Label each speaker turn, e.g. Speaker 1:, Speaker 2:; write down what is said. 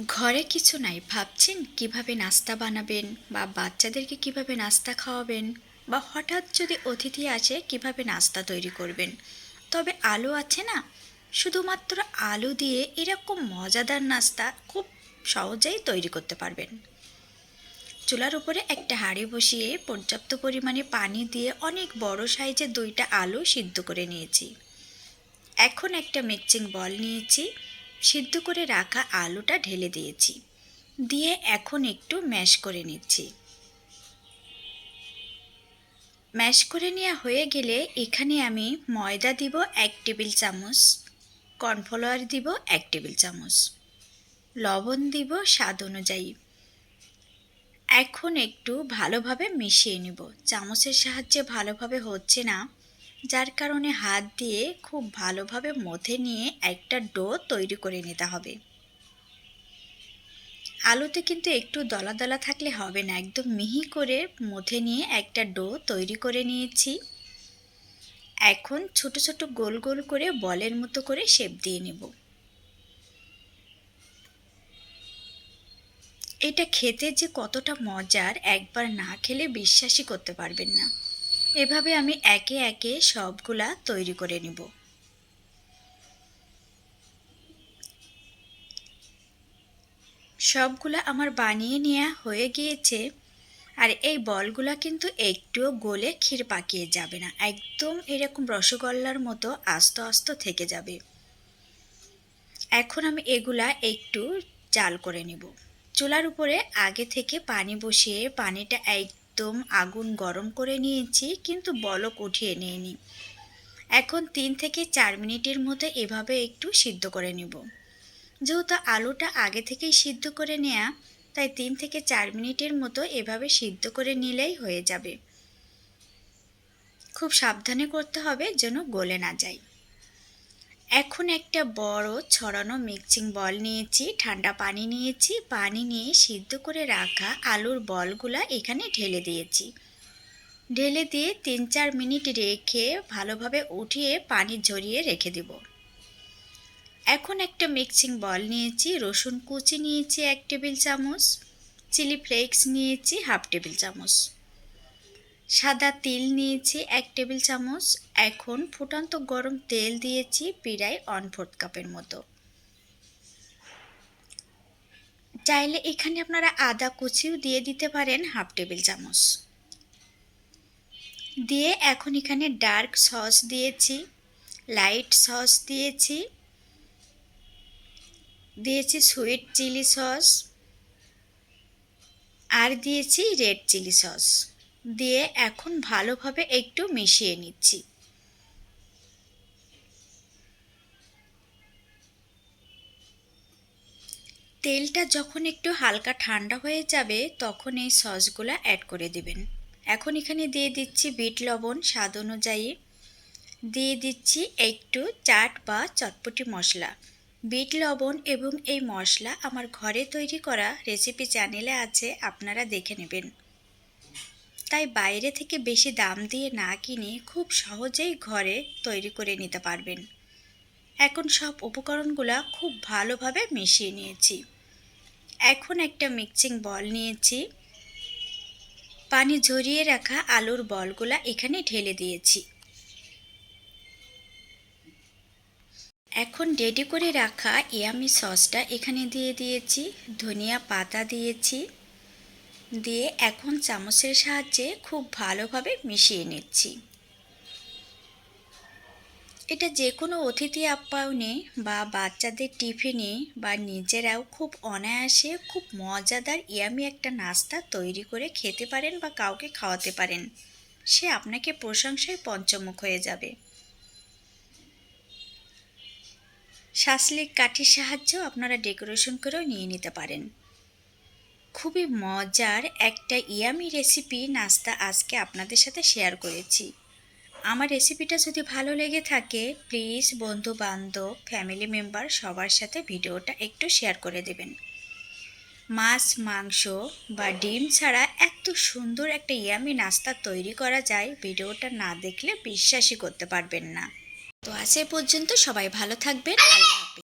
Speaker 1: ঘরে কিছু নাই, ভাবছেন কীভাবে নাস্তা বানাবেন বা বাচ্চাদেরকে কীভাবে নাস্তা খাওয়াবেন বা হঠাৎ যদি অতিথি আসে কীভাবে নাস্তা তৈরি করবেন। তবে আলু আছে না? শুধুমাত্র আলু দিয়ে এরকম মজাদার নাস্তা খুব সহজেই তৈরি করতে পারবেন। চুলার উপরে একটা হাঁড়ি বসিয়ে পর্যাপ্ত পরিমাণে পানি দিয়ে অনেক বড় সাইজের দুইটা আলু সিদ্ধ করে নিয়েছি। এখন একটা মিক্সিং বল নিয়েছি। সিদ্ধ করে রাখা আলুটা ঢেলে দিয়েছি। দিয়ে এখন একটু ম্যাশ করে নিচ্ছি। ম্যাশ করে নেওয়া হয়ে গেলে এখানে আমি ময়দা দিব এক টেবিল চামচ, কর্নফ্লাওয়ার দিব এক টেবিল চামচ, লবণ দিব স্বাদ অনুযায়ী। এখন একটু ভালোভাবে মিশিয়ে নেব। চামচের সাহায্যে ভালোভাবে হচ্ছে না। যার কারণে হাত দিয়ে খুব ভালোভাবে মথে নিয়ে একটা ডো তৈরি করে নিতে হবে। আলুতে কিন্তু একটু দলা দলা থাকলে হবে না, একদম মিহি করে মথে নিয়ে একটা ডো তৈরি করে নিয়েছি। এখন ছোট ছোট গোল গোল করে বলের মতো করে শেপ দিয়ে নেব। এটা খেতে যে কতটা মজার একবার না খেলে বিশ্বাসই করতে পারবেন না। এভাবে আমি একে একে সবগুলা তৈরি করে নিব। সবগুলা আমার বানিয়ে নেওয়া হয়ে গিয়েছে আর এই বলগুলা কিন্তু একটুও গলে ক্ষীর পাকিয়ে যাবে না। একদম এরকম রসগোল্লার মতো আস্ত আস্ত থেকে যাবে। এখন আমি এগুলা একটু জাল করে নিব। চুলার উপরে আগে থেকে পানি বসিয়ে পানিটা একদম আগুন গরম করে নিয়েছি, কিন্তু বলক উঠিয়ে নিইনি। এখন তিন থেকে চার মিনিটের মতো এভাবে একটু সিদ্ধ করে নিব। যেহেতু আলুটা আগে থেকেই সিদ্ধ করে নেয়া, তাই তিন থেকে চার মিনিটের মতো এভাবে সিদ্ধ করে নিলেই হয়ে যাবে। খুব সাবধানে করতে হবে যেন গলে না যায়। এখন একটা বড় ছড়ানো মিক্সিং বল নিয়েছি, ঠান্ডা পানি নিয়েছি, পানি নিয়ে সিদ্ধ করে রাখা আলুর বলগুলা এখানে ঢেলে দিয়েছি। ঢেলে দিয়ে তিন চার মিনিট রেখে ভালোভাবে উঠিয়ে পানি ঝরিয়ে রেখে দেব। এখন একটা মিক্সিং বল নিয়েছি, রসুন কুচি নিয়েছি এক টেবিল চামচ, চিলি ফ্লেক্স নিয়েছি হাফ টেবিল চামচ। সাদা তিল নিয়েছি এক টেবিল চামচ। এখন ফুটন্ত গরম তেল দিয়েছি প্রায় ওয়ান ফোর্থ কাপের মতো। চাইলে এখানে আপনারা আদা কুচিও দিয়ে দিতে পারেন হাফ টেবিল চামচ। দিয়ে এখন এখানে ডার্ক সস দিয়েছি, লাইট সস দিয়েছি। দিয়েছি সুইট চিলি সস। আর দিয়েছি রেড চিলি সস। দিয়ে এখন ভালোভাবে একটু মিশিয়ে নিচ্ছি। তেলটা যখন একটু হালকা ঠান্ডা হয়ে যাবে, তখন এই সসগুলো অ্যাড করে দেবেন। এখন এখানে দিয়ে দিচ্ছি বিট লবণ স্বাদ অনুযায়ী। দিয়ে দিচ্ছি একটু চাট বা চটপটি মশলা। বিট লবণ এবং এই মশলা আমার ঘরে তৈরি করা রেসিপি চ্যানেলে আছে, আপনারা দেখে নেবেন। তাই বাইরে থেকে বেশি দাম দিয়ে না কিনে খুব সহজেই ঘরে তৈরি করে নিতে পারবেন। এখন সব উপকরণগুলো খুব ভালোভাবে মিশিয়ে নিয়েছি। এখন একটা মিক্সিং বল নিয়েছি। পানি ঝরিয়ে রাখা আলুর বলগুলা এখানে ঢেলে দিয়েছি। এখন রেডি করে রাখা ইয়ামি সসটা এখানে দিয়ে দিয়েছি। ধনিয়া পাতা দিয়েছি। দিয়ে এখন চামচের সাহায্যে খুব ভালোভাবে মিশিয়ে নিচ্ছি। এটা যে কোনো অতিথি আপ্যায়নে বা বাচ্চাদের টিফিনে বা নিজেরাও খুব অনায়াসে খুব মজাদার, ইয়ামি একটা নাস্তা তৈরি করে খেতে পারেন বা কাউকে খাওয়াতে পারেন। সে আপনাকে প্রশংসায় পঞ্চমুখ হয়ে যাবে। শাসলিক কাঠির সাহায্যেও আপনারা ডেকোরেশন করেও নিয়ে নিতে পারেন। খুবই মজার একটা ইয়ামি রেসিপি নাস্তা আজকে আপনাদের সাথে শেয়ার করেছি। আমার রেসিপিটা যদি ভালো লেগে থাকে প্লিজ বন্ধু বান্ধব ফ্যামিলি মেম্বার সবার সাথে ভিডিওটা একটু শেয়ার করে দেবেন। মাছ, মাংস বা ডিম ছাড়া এত সুন্দর একটা ইয়ামি নাস্তা তৈরি করা যায়, ভিডিওটা না দেখলে বিশ্বাসই করতে পারবেন না। তো আজ পর্যন্ত সবাই ভালো থাকবেন, আল্লাহ